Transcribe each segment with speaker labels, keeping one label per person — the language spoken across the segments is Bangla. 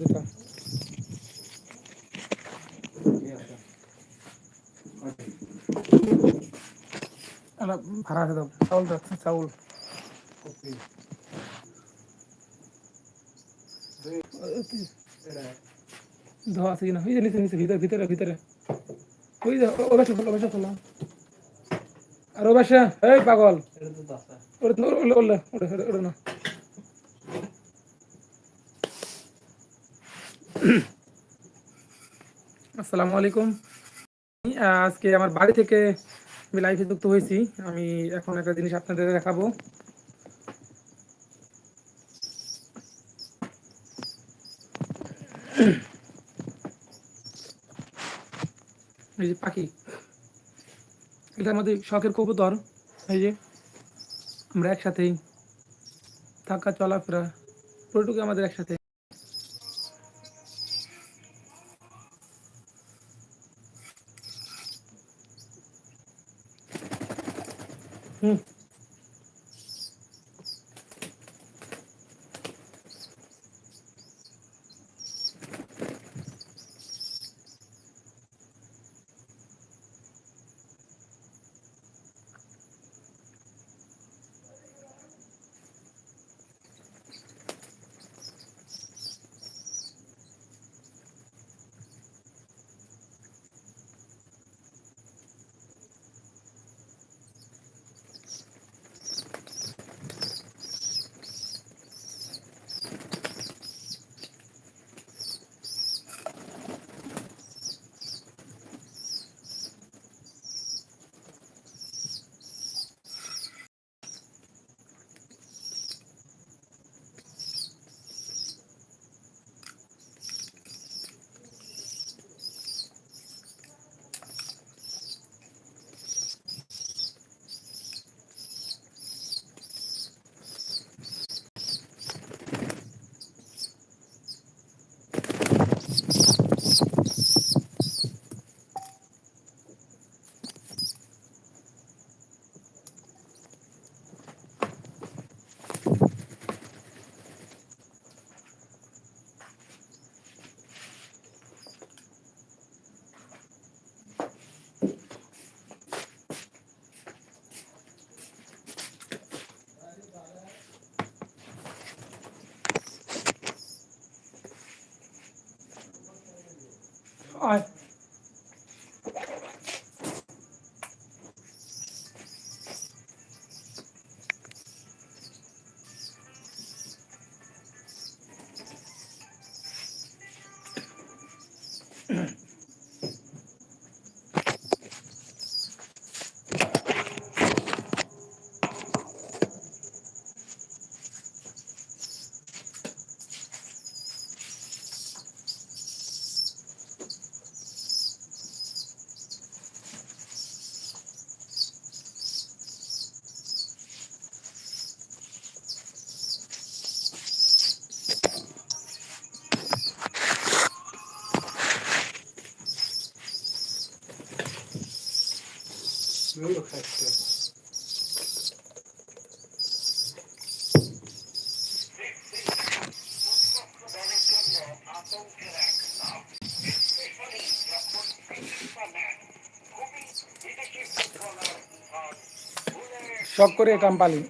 Speaker 1: যেটা একটা ভাড়া দাও চাউল যাচ্ছে চাউল ধোয়া আছে পাগল না আসসালামু আলাইকুম। আজকে আমার বাড়ি থেকে আমি লাইভে যুক্ত হয়েছি। আমি এখন একটা জিনিস আপনাদের দেখাবো। এই যে পাখি। এটা আমাদের শখের কবুতর। এই যে আমরা একসাথেই থাকা, চলাফেরা পুরোটুকু আমাদের একসাথে। শখ করে এটা আমি পালি।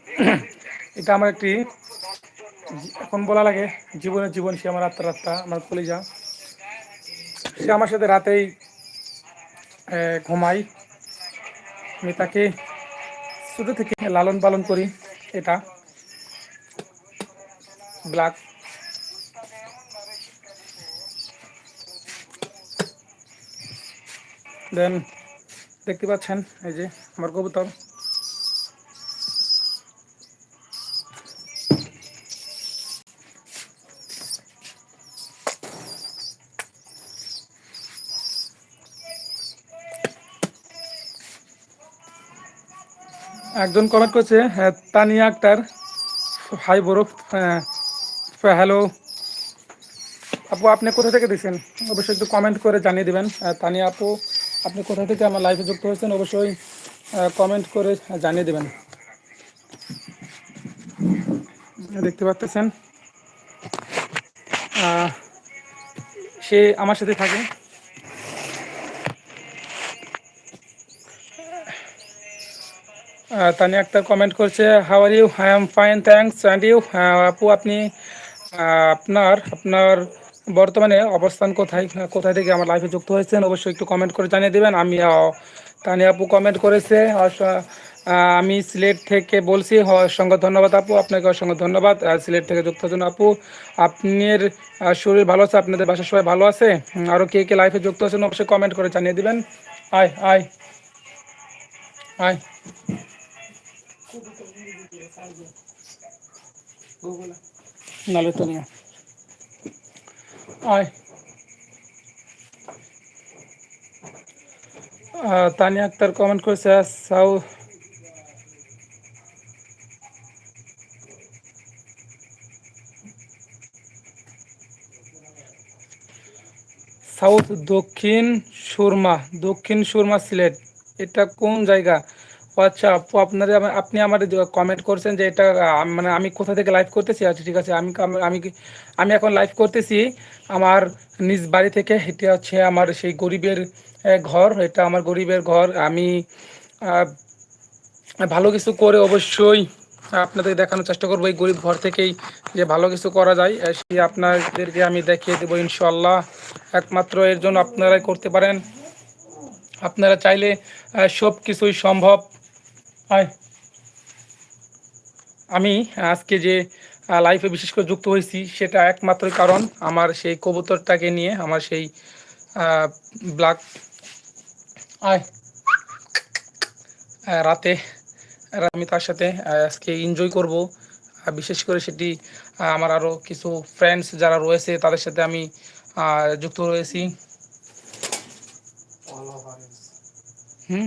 Speaker 1: এটা আমার একটি এখন বলা লাগে জীবনের জীবন সে আমার আত্মার আত্মা, আমার কলিজা। সে আমার সাথে রাতেই ঘুমাই। আমি তাকে ছোটো থেকে লালন পালন করি, এটা। ব্ল্যাক দেন, দেখতে পাচ্ছেন, এই যে আমার কবুতর। একজন কমেন্ট করছে হ্যাঁ, তানিয়া আক্তার হাই বরফ হ্যালো আপু আপনি কোথা থেকে দিয়েছেন অবশ্যই একটু কমেন্ট করে জানিয়ে দেবেন। তানিয়া আপু আপনি কোথা থেকে আমার লাইফে যুক্ত হয়েছেন? অবশ্যই কমেন্ট করে জানিয়ে দেবেন। দেখতে পাচ্ছেন? সে আমার সাথে থাকে। তানিয়া একটা কমেন্ট করছে how are you I am fine thanks and you আপু, আপনি আপনার আপনার বর্তমানে অবস্থান কোথায় কোথায় থেকে আমার লাইফে যুক্ত হয়েছেন? অবশ্যই একটু কমেন্ট করে জানিয়ে দেবেন। আমি তানি আপু কমেন্ট করেছে। আমি সিলেট থেকে বলছি। অসংখ্য ধন্যবাদ আপু। আপনাকে অসংখ্য ধন্যবাদ। সিলেট থেকে যুক্ত জন্য আপু। আপনার শরীর ভালো আছে? আপনাদের বাসার সবাই ভালো আছে? আরও কে কে লাইফে যুক্ত আছেন? অবশ্যই কমেন্ট করে জানিয়ে দেবেন। আয় আয়। আয়। নালে তানিয়া আক্তার কমেন্ট করেছে সাউ সাউথ দক্ষিণ সুরমা দক্ষিণ সুরমা সিলেট, এটা কোন জায়গা? আচ্ছা আপু আপনারা আপনি আমার কমেন্ট করছেন যে এটা মানে আমি কোথা থেকে লাইভ করতেছি? আচ্ছা ঠিক আছে আমি আমি আমি এখন লাইভ করতেছি আমার নিজ বাড়ি থেকে। এটা হচ্ছে আমার সেই গরিবের ঘর। এটা আমার গরিবের ঘর। আমি ভালো কিছু করে অবশ্যই আপনাদের দেখানোর চেষ্টা করব এই গরিব ঘর থেকেই যে ভালো কিছু করা যায়। আহ, সে আপনাদেরকে আমি দেখিয়ে দেবো ইনশাল্লাহ একমাত্র এর জন্য আপনারাই করতে পারেন। আপনারা চাইলে সব কিছুই সম্ভব। হয় আমি আজকে যে লাইফে বিশেষ করে যুক্ত হয়েছি সেটা একমাত্র কারণ আমার সেই কবুতরটাকে নিয়ে আমার সেই ব্ল্যাক আয়। রাতে আমি তার সাথে আজকে এনজয় করব। বিশেষ করে সেটি আমার আরও কিছু ফ্রেন্ডস যারা রয়েছে তাদের সাথে আমি যুক্ত রয়েছি. হুম?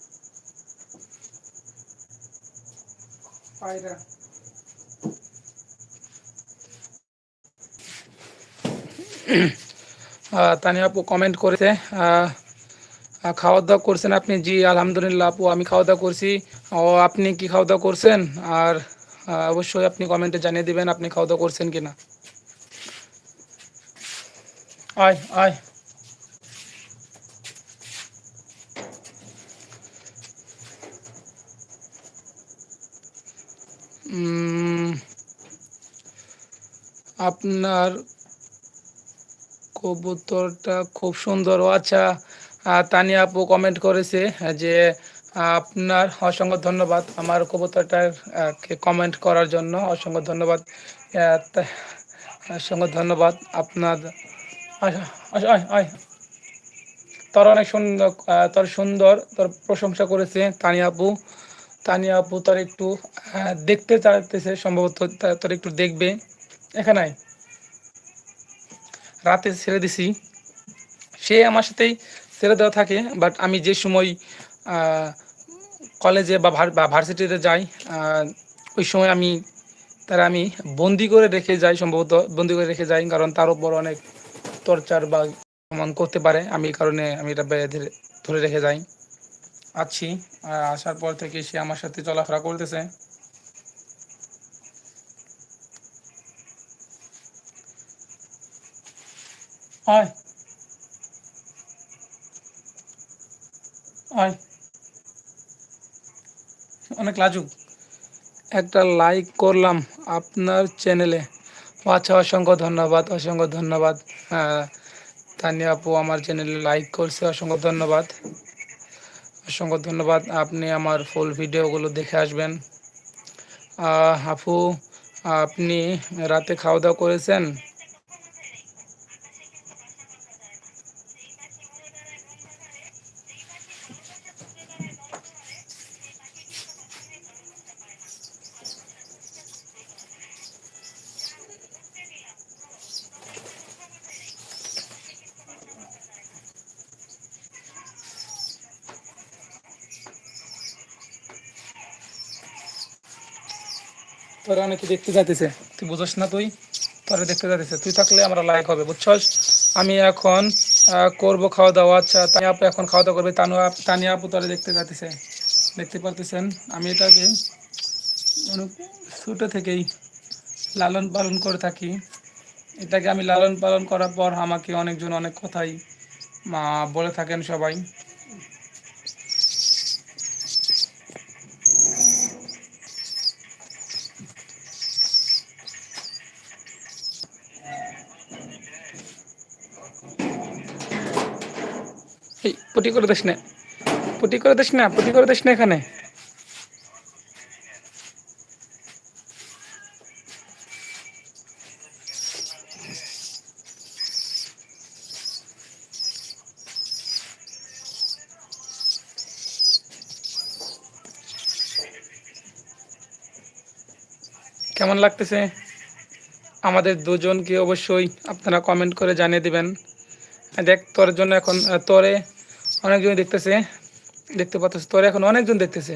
Speaker 1: পায়রা তানিয়া আপু কমেন্ট করেছে খাওয়া দাওয়া করছেন আপনি? জি, আলহামদুলিল্লাহ আপু, আমি খাওয়া দাওয়া করছি। ও, আপনি কি খাওয়া দাওয়া করছেন? আর অবশ্যই আপনি কমেন্টে জানিয়ে দিবেন আপনি খাওয়া দাওয়া করছেন কিনা। আয় আয়। আপনার কবুতরটা খুব সুন্দর। ও আচ্ছা তানিয়া আপু কমেন্ট করেছে যে আপনার অসংখ্য ধন্যবাদ আমার কবুতরটার আহ, কে কমেন্ট করার জন্য। অসংখ্য ধন্যবাদ অসংখ্য ধন্যবাদ আপনার। তোর অনেক সুন্দর তোর সুন্দর তোর প্রশংসা করেছে তানিয়া আপু। তানিয়া আপু তোর একটু দেখতে চাইতেছে, সম্ভবত তোর একটু দেখবে। এখানে রাতে ছেড়ে দিছি। সে আমার সাথেই ছেড়ে দেওয়া থাকে বাট আমি যে সময় কলেজে বা ভার- বা ভার্সিটিতে যাই ওই সময় আমি, তারা আমি বন্দি করে রেখে যাই, সম্ভবত বন্দি করে রেখে যাই, কারণ তার উপর অনেক টর্চার বা করতে পারে। আমি কারণে আমি এটা ধরে রেখে যাই। আছি আসার পর থেকে সে আমার সাথে চলাফেরা করতেছে। অনেক লাজুক। একটা লাইক করলাম আপনার চ্যানেলে। আচ্ছা অসংখ্য ধন্যবাদ অসংখ্য ধন্যবাদ। হ্যাঁ তানিয়া আপু আমার চ্যানেলে লাইক করছে, অসংখ্য ধন্যবাদ। অসংখ্য ধন্যবাদ। আপনি আমার ফুল ভিডিওগুলো দেখে আসবেন। হাফু আপু, আপনি রাতে খাওয়া দাওয়া করেছেন? তোরা অনেকে দেখতে যাইতেছে। তুই বুঝছ না তুই? তোরা দেখতে যাইতেছে। তুই থাকলে আমরা লাইক হবে, বুঝছস? আমি এখন করব খাওয়া দাওয়া আচ্ছা তাই আপু এখন খাওয়া দাওয়া করবে। তানু আপ, তানিয়া আপু তোরা দেখতে যাইতেছে। দেখতে পারতেছেন? আমি এটাকে ছোটো থেকেই লালন পালন করে থাকি। এটাকে আমি লালন পালন করার পর আমাকে অনেকজন অনেক কথাই মা বলে থাকেন সবাই। পুটি করে দিস না। পুটি করে দিস না, পুটি করে দিস না এখানে। কেমন লাগতেছে? আমাদের দুজনকে অবশ্যই আপনারা কমেন্ট করে জানিয়ে দিবেন। দেখ, তোর জন্য এখন তোরে অনেকজন দেখতেছে, দেখতে পাচ্ছিস তোরে এখন অনেকজন দেখতেছে।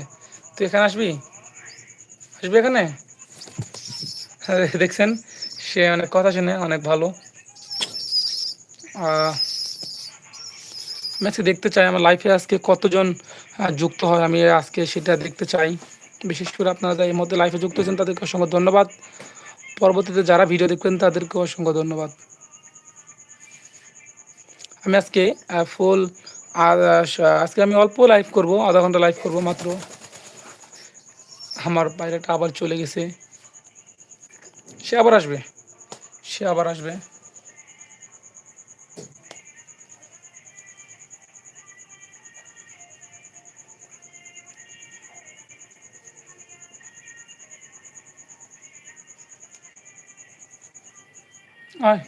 Speaker 1: তুই এখানে আসবি? আসবি এখানে? দেখছেন? সে অনেক কথা শুনে অনেক ভালো। আমি দেখতে চাই আমার লাইফে আজকে কতজন যুক্ত হয়। আমি আজকে সেটা দেখতে চাই। বিশেষ করে আপনারা এই মধ্যে লাইফে যুক্ত হয়েছেন তাদেরকে অসংখ্য ধন্যবাদ। পরবর্তীতে যারা ভিডিও দেখবেন, তাদেরকে অসংখ্য ধন্যবাদ। আমি আজকে ফুল আর আজকে আমি অল্প লাইভ করব, আধা ঘণ্টা লাইভ করব মাত্র। আমার বাইরেটা আবার চলে গেছে। সে আবার আসবে। সে আবার আসবে। আয়।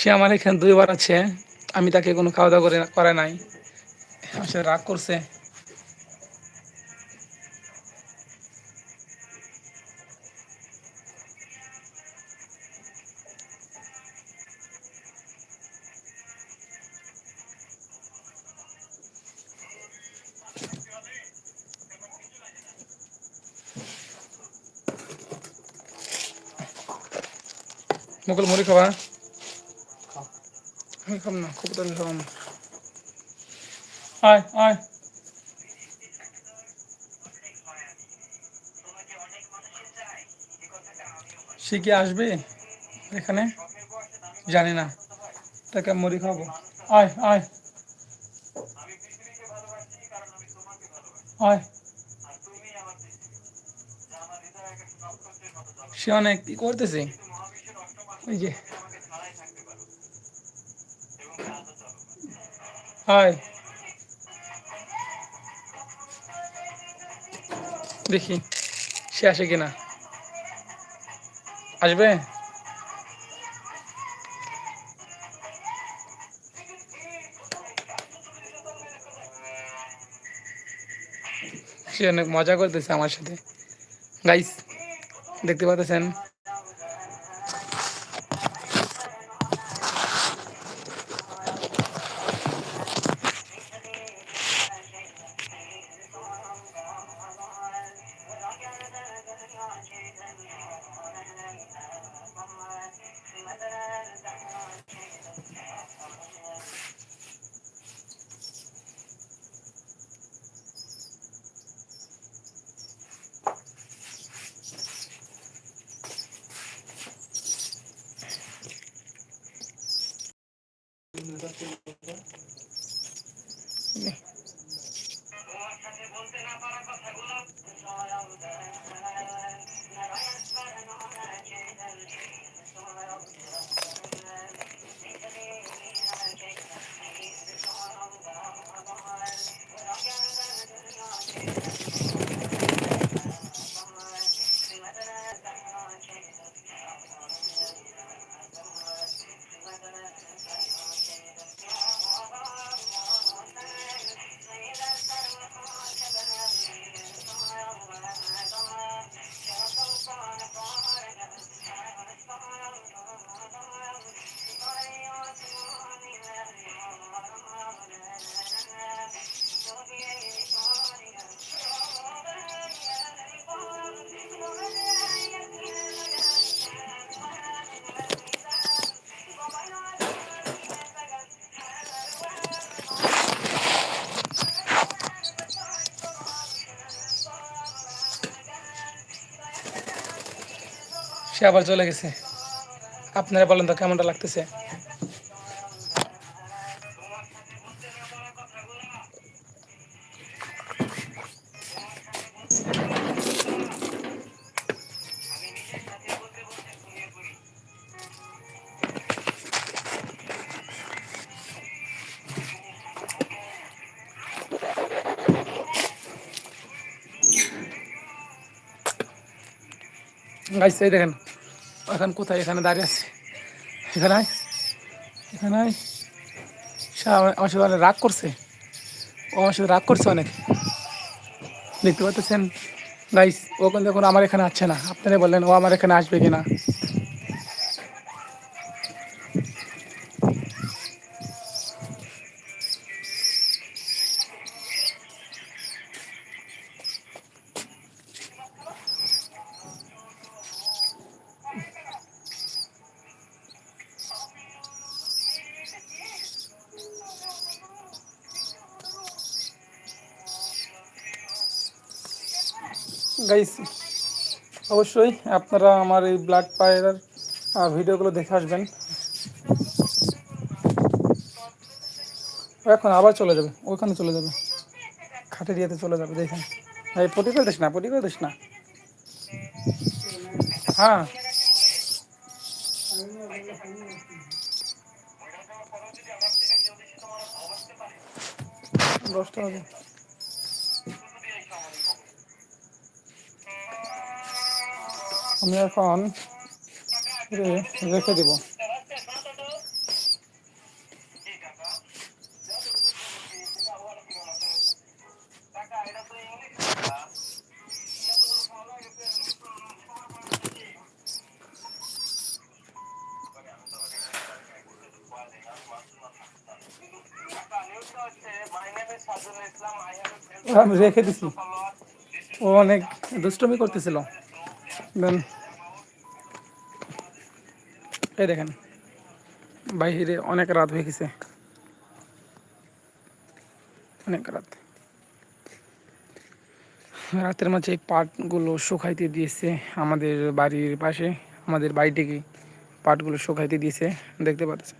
Speaker 1: সে আমার এখানে দুইবার আছে, আমি তাকে কোনো খাওয়া দাওয়া করে করে নাই সাথে রাগ করছে মুকুল, মুড়ি খাবা। খুব তাড়াতাড়ি খাবাম আয় আয় সে কি আসবে এখানে? জানি না। তাকে মুড়ি খাব আয় আয়। আয়। সে অনেক কি করতেছে। ওই যে হাই দেখি, সে আসে কিনা। আসবে? সে অনেক মজা করতেছে আমার সাথে। গাইস দেখতে পাচ্ছেন something সে আবার চলে গেছে। আপনারা বলেন তো কেমনটা লাগতেছে? এই দেখেন। এখন কোথায়? এখানে দাঁড়িয়ে আছে। এখানে। এখানে। সে আমার সাথে রাগ করছে? ও আমার সাথে রাগ করছে অনেক। দেখতে পাচ্ছেন? গাইস ও কিন্তু এখন আমার এখানে আসছে না। আপনারা বললেন, ও আমার এখানে আসবে কিনা? গাইস অবশ্যই আপনারা আমার এই ব্লাড পায়রার ভিডিওগুলো দেখে আসবেন। এখন আবার চলে যাবে, ওখানে চলে যাবে। খাটের ইয়েতে চলে যাবে, দেখেন। এই পটি করে দিস না, পটি করে দিস না। হ্যাঁ। দশটা হবে আমি এখন রেখে দিব। আমি রেখে দিছি। ও অনেক দুষ্টমি করতেছিল। দেন। এই দেখেন, বাইরে অনেক রাত হয়ে গেছে। অনেক রাত। রাতের মাঝে পাটগুলো শুকাইতে দিয়েছে আমাদের বাড়ির পাশে, আমাদের বাড়ি থেকে পাটগুলো শুকাইতে দিয়েছে, দেখতে পাচ্ছেন?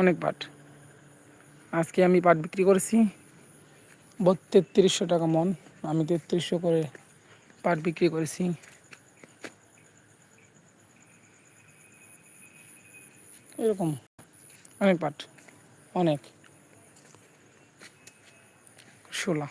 Speaker 1: অনেক পাট। আজকে আমি পাট বিক্রি করেছি তেত্রিশশো টাকা মন, আমি তেত্রিশশো করে পাট বিক্রি করেছি। এরকম। অনেক পাট। অনেক। ষোলা।